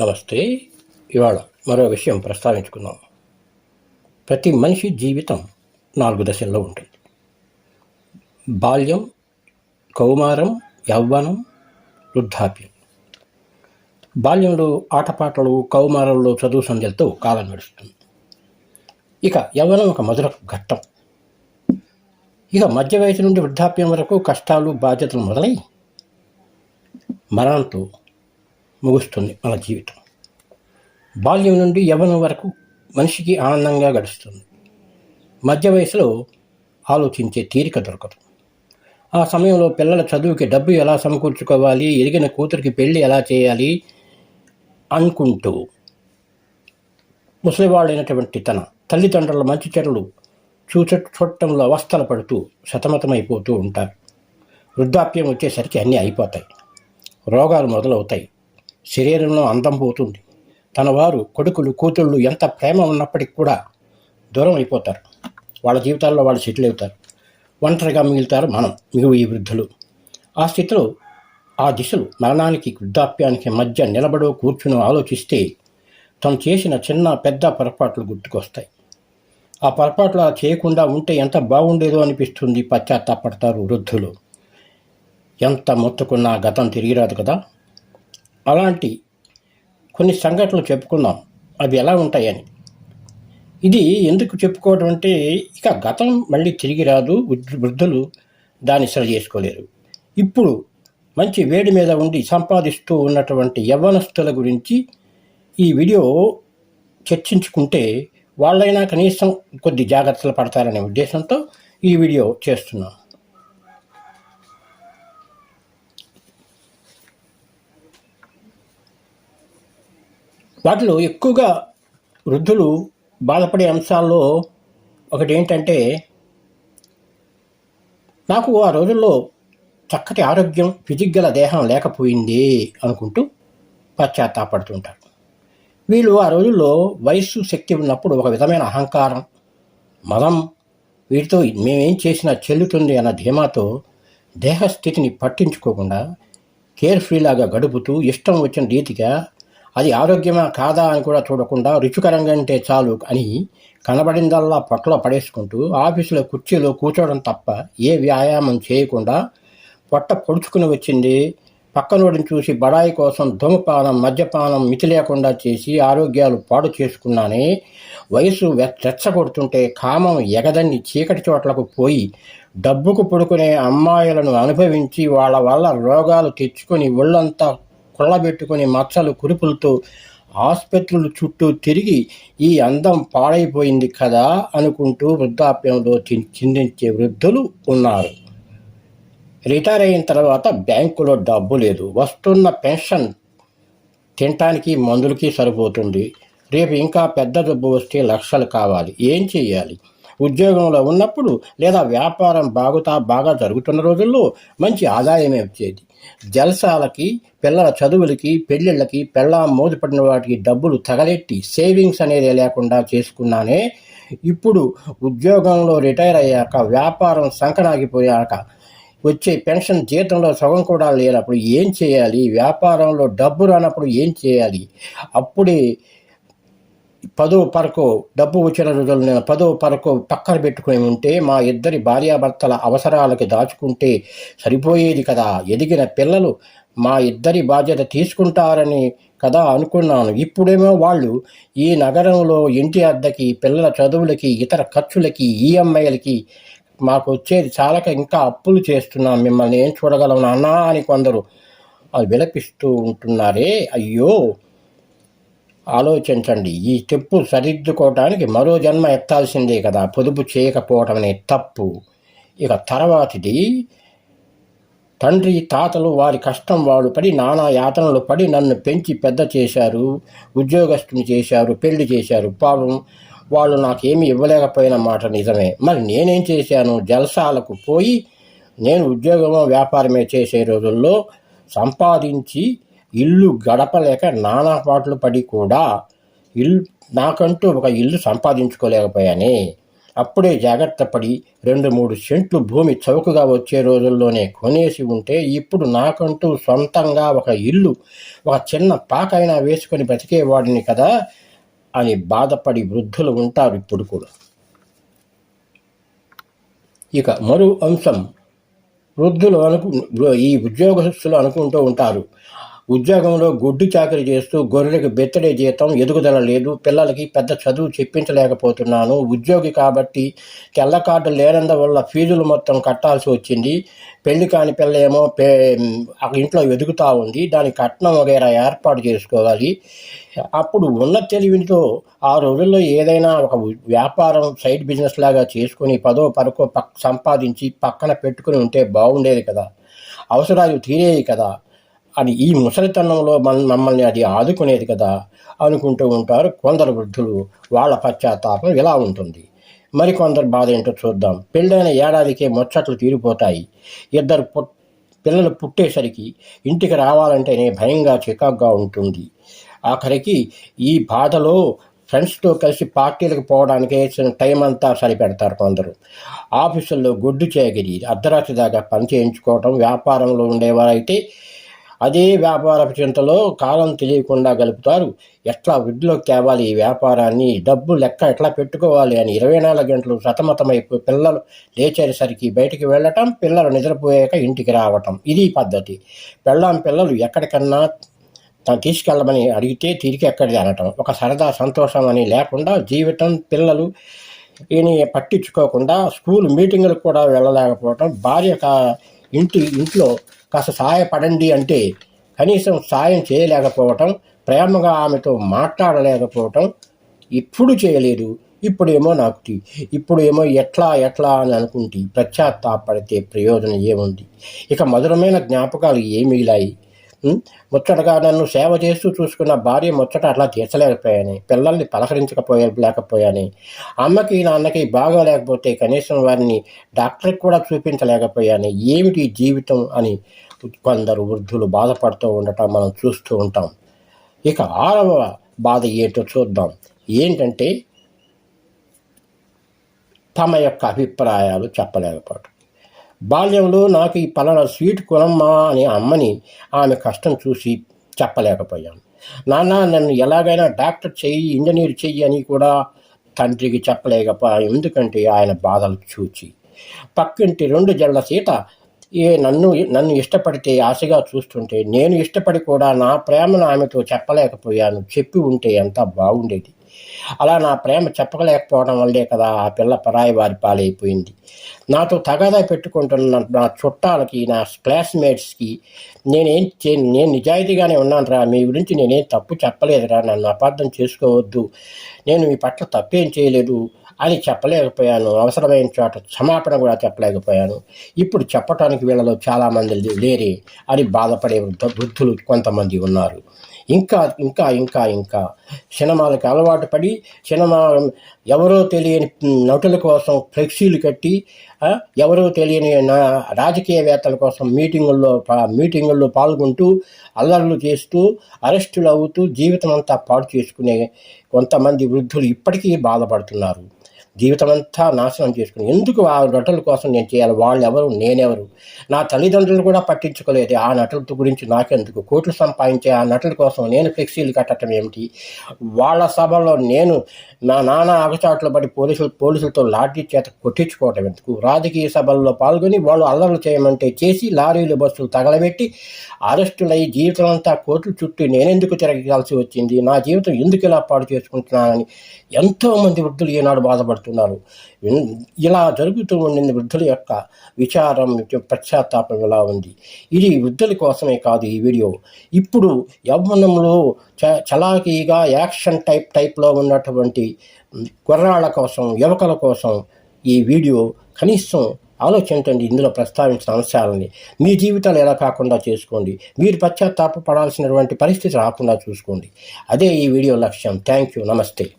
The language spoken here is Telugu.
నమస్తే. ఇవాళ మరో విషయం ప్రస్తావించుకుందాం. ప్రతి మనిషి జీవితం నాలుగు దశల్లో ఉంటుంది. బాల్యం కౌమారం యవ్వనం వృద్ధాప్యం. బాల్యంలో ఆటపాటలు కౌమారంలో చదువు సంధ్యలతో కాలం నడుస్తుంది ఇక యవ్వనం ఒక మధుర ఘట్టం. ఇక మధ్య వయసు నుండి వృద్ధాప్యం వరకు కష్టాలు బాధ్యతలు మొదలై మరణంతో ముగుస్తుంది మన జీవితం. బాల్యం నుండి యవ్వనం వరకు మనిషికి ఆనందంగా గడుస్తుంది. మధ్య వయసులో ఆలోచించే తీరిక దొరకదు. ఆ సమయంలో పిల్లల చదువుకి డబ్బు ఎలా సమకూర్చుకోవాలి ఎదిగిన కూతురికి పెళ్ళి ఎలా చేయాలి అనుకుంటూ ముసలివాళ్ళైనటువంటి తన తల్లిదండ్రుల మంచి చెడులు చూచ చూడటంలో అవస్థలు పడుతూ సతమతమైపోతూ ఉంటారు. వృద్ధాప్యం వచ్చేసరికి అన్నీ అయిపోతాయి. రోగాలు మొదలవుతాయి. శరీరంలో అందం పోతుంది. తన వారు కొడుకులు కూతుళ్ళు ఎంత ప్రేమ ఉన్నప్పటికి కూడా దూరం అయిపోతారు. వాళ్ళ జీవితాల్లో వాళ్ళు సెటిల్ అవుతారు. ఒంటరిగా మిగులుతారు మనం మిగులు ఈ వృద్ధులు. ఆ స్థితిలో ఆ దిశలు మరణానికి వృద్ధాప్యానికి మధ్య నిలబడో కూర్చుని ఆలోచిస్తే తను చేసిన చిన్న పెద్ద పొరపాట్లు గుర్తుకొస్తాయి. ఆ పొరపాట్లు అలా చేయకుండా ఉంటే ఎంత బాగుండేదో అనిపిస్తుంది పశ్చాత్తాపడతారు వృద్ధులు. ఎంత మొత్తుకున్నా గతం తిరిగిరాదు కదా? అలాంటి కొన్ని సంఘటనలు చెప్పుకుందాం అవి ఎలా ఉంటాయని. ఇది ఎందుకు చెప్పుకోవడం అంటే ఇక గతం మళ్ళీ తిరిగి రాదు వృద్ధులు దాన్ని సరి చేసుకోలేరు. ఇప్పుడు మంచి వేడి మీద ఉండి సంపాదిస్తూ ఉన్నటువంటి యవ్వనస్తుల గురించి ఈ వీడియో చర్చించుకుంటే వాళ్ళైనా కనీసం కొద్ది జాగ్రత్తలు పడతారనే ఉద్దేశంతో ఈ వీడియో చేస్తున్నాం. వాటిలో ఎక్కువగా వృద్ధులు బాధపడే అంశాల్లో ఒకటి ఏంటంటే నాకు ఆ రోజుల్లో చక్కటి ఆరోగ్యం ఫిజిక్ గల దేహం లేకపోయింది అనుకుంటూ పశ్చాత్తాపడుతుంటారు. వీళ్ళు ఆ రోజుల్లో వయస్సు శక్తి ఉన్నప్పుడు ఒక విధమైన అహంకారం మదం వీటితో మేమేం చేసినా చెల్లుతుంది అన్న ధీమాతో దేహస్థితిని పట్టించుకోకుండా కేర్ ఫ్రీలాగా గడుపుతూ ఇష్టం వచ్చిన రీతిగా అది ఆరోగ్యమా కాదా అని కూడా చూడకుండా రుచికరంగా అంటే చాలు అని కనబడిందల్లా పొట్టలో పడేసుకుంటూ ఆఫీసులో కుర్చీలో కూర్చోవడం తప్ప ఏ వ్యాయామం చేయకుండా పొట్ట పొడుచుకుని వచ్చింది. పక్కనోడిని చూసి బడాయి కోసం ధూమపానం మద్యపానం మితి లేకుండా చేసి ఆరోగ్యాలు పాడు చేసుకున్నానే వయసు రెచ్చగొడుతుంటే కామం ఎగదన్ని చీకటి చోట్లకు పోయి డబ్బుకు పడుకునే అమ్మాయిలను అనుభవించి వాళ్ళ వల్ల రోగాలు తెచ్చుకొని ఒళ్ళంతా కుళ్ళబెట్టుకుని మచ్చలు కురుపులతో ఆసుపత్రుల చుట్టూ తిరిగి ఈ అందం పాడైపోయింది కదా అనుకుంటూ వృద్ధాప్యంలో చిందించే వృద్ధులు ఉన్నారు. రిటైర్ అయిన తర్వాత బ్యాంకులో డబ్బు లేదు. వస్తున్న పెన్షన్ తినటానికి మందులకి సరిపోతుంది. రేపు ఇంకా పెద్ద డబ్బు వస్తే లక్షలు కావాలి. ఏం చేయాలి ఉద్యోగంలో ఉన్నప్పుడు లేదా వ్యాపారం బాగుతా బాగా జరుగుతున్న రోజుల్లో మంచి ఆదాయమే వచ్చేది. జలసాలకి పిల్లల చదువులకి పెళ్ళిళ్ళకి పెళ్ళాం మోదుపడిన వాటికి డబ్బులు తగలెట్టి సేవింగ్స్ అనేది లేకుండా చేసుకున్నానే ఇప్పుడు ఉద్యోగంలో రిటైర్ అయ్యాక వ్యాపారం సంకనాగిపోయాక వచ్చే పెన్షన్ జీతంలో సగం కూడా లేనప్పుడు ఏం చేయాలి? వ్యాపారంలో డబ్బు రానప్పుడు ఏం చేయాలి? అప్పుడే పదో పరకు డబ్బు వచ్చిన రోజులు నేను పదో పరకు పక్కన పెట్టుకుని ఉంటే మా ఇద్దరి భార్యాభర్తల అవసరాలకి దాచుకుంటే సరిపోయేది కదా. ఎదిగిన పిల్లలు మా ఇద్దరి బాధ్యత తీసుకుంటారని కదా అనుకున్నాను. ఇప్పుడేమో వాళ్ళు ఈ నగరంలో ఇంటి అద్దెకి పిల్లల చదువులకి ఇతర ఖర్చులకి ఈఎంఐలకి మాకు వచ్చేది చాలక ఇంకా అప్పులు చేస్తున్నాం. మిమ్మల్ని ఏం చూడగలం నాన్న అని కొందరు అది విలపిస్తూ ఉంటున్నారే. అయ్యో! ఆలోచించండి. ఈ తెప్పు సరిదిద్దుకోవటానికి మరో జన్మ ఎత్తాల్సిందే కదా. పొదుపు చేయకపోవటం అనే తప్పు. ఇక తర్వాతిది తండ్రి తాతలు వారి కష్టం వాళ్ళు పడి నానా యాతనలు పడి నన్ను పెంచి పెద్ద చేశారు. ఉద్యోగస్తుని చేశారు పెళ్ళి చేశారు. పాపం వాళ్ళు నాకేమీ ఇవ్వలేకపోయిన మాట నిజమే. మరి నేనేం చేశాను? జలసాలకు పోయి నేను ఉద్యోగమో వ్యాపారమే చేసే రోజుల్లో సంపాదించి ఇల్లు గడపలేక నానా పాటలు పడి కూడా ఇల్లు నాకంటూ ఒక ఇల్లు సంపాదించుకోలేకపోయానే. అప్పుడే జాగ్రత్త పడి రెండు మూడు సెంట్లు భూమి చౌకగా వచ్చే రోజుల్లోనే కొనేసి ఉంటే ఇప్పుడు నాకంటూ సొంతంగా ఒక ఇల్లు ఒక చిన్న పాకైనా వేసుకొని బ్రతికేవాడిని కదా అని బాధపడి వృద్ధులు ఉంటారు ఇప్పుడు కూడా. ఇక మరో అంశం. వృద్ధులు అనుకు ఈ ఉద్యోగస్తులు అనుకుంటూ ఉంటారు. ఉద్యోగంలో గుడ్డు చాకరీ చేస్తూ గొర్రెలకు బెత్తడే జీతం ఎదుగుదల లేదు పిల్లలకి పెద్ద చదువు చెప్పించలేకపోతున్నాను ఉద్యోగి కాబట్టి తెల్ల కార్డు లేనందువల్ల ఫీజులు మొత్తం కట్టాల్సి వచ్చింది పెళ్ళి కాని పిల్ల ఏమో పే ఇంట్లో ఎదుగుతూ ఉంది దాని కట్నం వగేరా ఏర్పాటు చేసుకోవాలి. అప్పుడు ఉన్న తెలివితో ఆ రోజుల్లో ఏదైనా ఒక వ్యాపారం సైడ్ బిజినెస్ లాగా చేసుకుని పదో పరకో పక్ సంపాదించి పక్కన పెట్టుకుని ఉంటే బాగుండేది కదా. అవసరాలు తీరేవి కదా. అది ఈ ముసలితనంలో మన మమ్మల్ని అది ఆదుకునేది కదా అనుకుంటూ ఉంటారు కొందరు వృద్ధులు. వాళ్ళ పశ్చాత్తాపం ఇలా ఉంటుంది. మరికొందరు బాధ ఏంటో చూద్దాం. పెళ్ళైన ఏడాదికే ముచ్చట్లు తీరిపోతాయి. ఇద్దరు పుట్ పిల్లలు పుట్టేసరికి ఇంటికి రావాలంటేనే భయంగా చికాగ్గా ఉంటుంది. ఆఖరికి ఈ బాధలో ఫ్రెండ్స్తో కలిసి పార్టీలకు పోవడానికి టైం అంతా సరిపెడతారు కొందరు. ఆఫీసుల్లో గుడ్డు చేయగిరి అర్ధరాత్రి దాకా పని చేయించుకోవటం వ్యాపారంలో ఉండేవారైతే అదే వ్యాపార చింతలో కాలం తెలియకుండా గలుపుతారు ఎట్లా వృద్ధిలోకి తేవాలి ఈ వ్యాపారాన్ని? డబ్బు లెక్క ఎట్లా పెట్టుకోవాలి అని ఇరవై నాలుగు గంటలు సతమతమై పిల్లలు లేచేసరికి బయటికి వెళ్ళటం పిల్లలు నిద్రపోయాక ఇంటికి రావటం. ఇది పద్ధతి. పెళ్ళాం పిల్లలు ఎక్కడికన్నా తను తీసుకెళ్ళమని అడిగితే తిరిగి ఎక్కడిది అనటం ఒక సరదా సంతోషం అని లేకుండా జీవితం పిల్లలు ఈయన పట్టించుకోకుండా స్కూల్ మీటింగులకు కూడా వెళ్ళలేకపోవటం. భార్య ఇంటి ఇంట్లో కాస్త సహాయపడండి అంటే కనీసం సాయం చేయలేకపోవటం ప్రేమగా ఆమెతో మాట్లాడలేకపోవటం ఇప్పుడు చేయలేదు. ఇప్పుడేమో నాకు ఇప్పుడేమో ఎట్లా ఎట్లా అని అనుకుంటే ప్రత్యాత్తాపడితే ప్రయోజనం ఏముంది? ఇక మధురమైన జ్ఞాపకాలు ఏమిగిలాయి మిగిలాయి ముచ్చటగా నన్ను సేవ చేస్తూ చూసుకున్న భార్య ముచ్చట అట్లా తీర్చలేకపోయాని. పిల్లల్ని పలకరించకపోయే లేకపోయాను అమ్మకి నాన్నకి బాగోలేకపోతే కనీసం వారిని డాక్టర్కి కూడా చూపించలేకపోయాని. ఏమిటి జీవితం అని కొందరు వృద్ధులు బాధపడుతూ ఉండటం మనం చూస్తూ ఉంటాం. ఇక ఆరవ బాధ ఏంటో చూద్దాం. ఏంటంటే తమ యొక్క అభిప్రాయాలు చెప్పలేకపోవటం. బాల్యంలో నాకు ఈ పలానా స్వీట్ కొనమ్మా అని అమ్మని ఆమె కష్టం చూసి చెప్పలేకపోయాను. నాన్న నన్ను ఎలాగైనా డాక్టర్ చెయ్యి ఇంజనీర్ చెయ్యి అని కూడా తండ్రికి చెప్పలేకపోయా ఎందుకంటే ఆయన బాధలు చూచి. పక్కింటి రెండు జళ్ళ సీత ఏ నన్ను నన్ను ఇష్టపడితే ఆశగా చూస్తుంటే నేను ఇష్టపడి కూడా నా ప్రేమను ఆమెతో చెప్పలేకపోయాను. చెప్పి ఉంటే ఎంత బాగుండేది. అలా నా ప్రేమ చెప్పకలేకపోవడం వల్లే కదా ఆ పిల్ల పరాయి వారి పాలైపోయింది. నాతో తగాదా పెట్టుకుంటున్న నా చుట్టాలకి నా క్లాస్మేట్స్కి నేనేం చే నేను నిజాయితీగానే ఉన్నాను రా మీ గురించి నేనేం తప్పు చెప్పలేదురా. నన్ను అపార్థం చేసుకోవద్దు. నేను మీ పట్ల తప్పేం చేయలేదు అని చెప్పలేకపోయాను. అవసరమైన చోట క్షమాపణ కూడా చెప్పలేకపోయాను. ఇప్పుడు చెప్పటానికి వీళ్ళలో చాలామంది లేరే అని బాధపడే వృద్ధులు కొంతమంది ఉన్నారు. ఇంకా ఇంకా ఇంకా ఇంకా. సినిమాలకు అలవాటు పడి సినిమా ఎవరో తెలియని నటుల కోసం ఫ్లెక్సీలు కట్టి ఎవరో తెలియని రాజకీయవేత్తల కోసం మీటింగుల్లో మీటింగుల్లో పాల్గొంటూ అల్లర్లు చేస్తూ అరెస్టులు అవుతూ జీవితం అంతా పాడు చేసుకునే కొంతమంది వృద్ధులు ఇప్పటికీ బాధపడుతున్నారు. జీవితం అంతా నాశనం చేసుకుని ఎందుకు ఆ నటుల కోసం నేను చేయాలి? వాళ్ళు ఎవరు నేనెవరు? నా తల్లిదండ్రులు కూడా పట్టించుకోలేదు. ఆ నటుల గురించి నాకెందుకు? కోట్లు సంపాదించే ఆ నటుల కోసం నేను ఫ్లెక్సీలు కట్టడం ఏమిటి? వాళ్ళ సభలో నేను నా నాన్న అగచాట్లు పడి పోలీసులు పోలీసులతో లాఠీ చేత కొట్టించుకోవటం ఎందుకు? రాజకీయ సభల్లో పాల్గొని వాళ్ళు అల్లర్లు చేయమంటే చేసి లారీలు బస్సులు తగలబెట్టి అరెస్టులయ్యి జీవితం అంతా కోర్టుల చుట్టూ నేనెందుకు తిరగాల్సి వచ్చింది? నా జీవితం ఎందుకు ఇలా పాడు చేసుకుంటున్నానని ఎంతోమంది వృద్ధులు ఈనాడు బాధపడుతున్నారు. ఇలా జరుగుతూ ఉండిన వృద్ధుల యొక్క విచారం పశ్చాత్తాపం ఇలా ఉంది? ఇది వృద్ధుల కోసమే కాదు ఈ వీడియో. ఇప్పుడు యవ్వనంలో చ చలాకీగా యాక్షన్ టైప్ టైప్లో ఉన్నటువంటి కుర్రాళ్ళ కోసం యువకుల కోసం ఈ వీడియో కనీసం ఆలోచించండి ఇందులో ప్రస్తావించిన అంశాలని. మీ జీవితాలు ఎలా కాకుండా చేసుకోండి. మీరు పశ్చాత్తాప పడాల్సినటువంటి పరిస్థితి రాకుండా చూసుకోండి. అదే ఈ వీడియో లక్ష్యం. థ్యాంక్ యూ నమస్తే.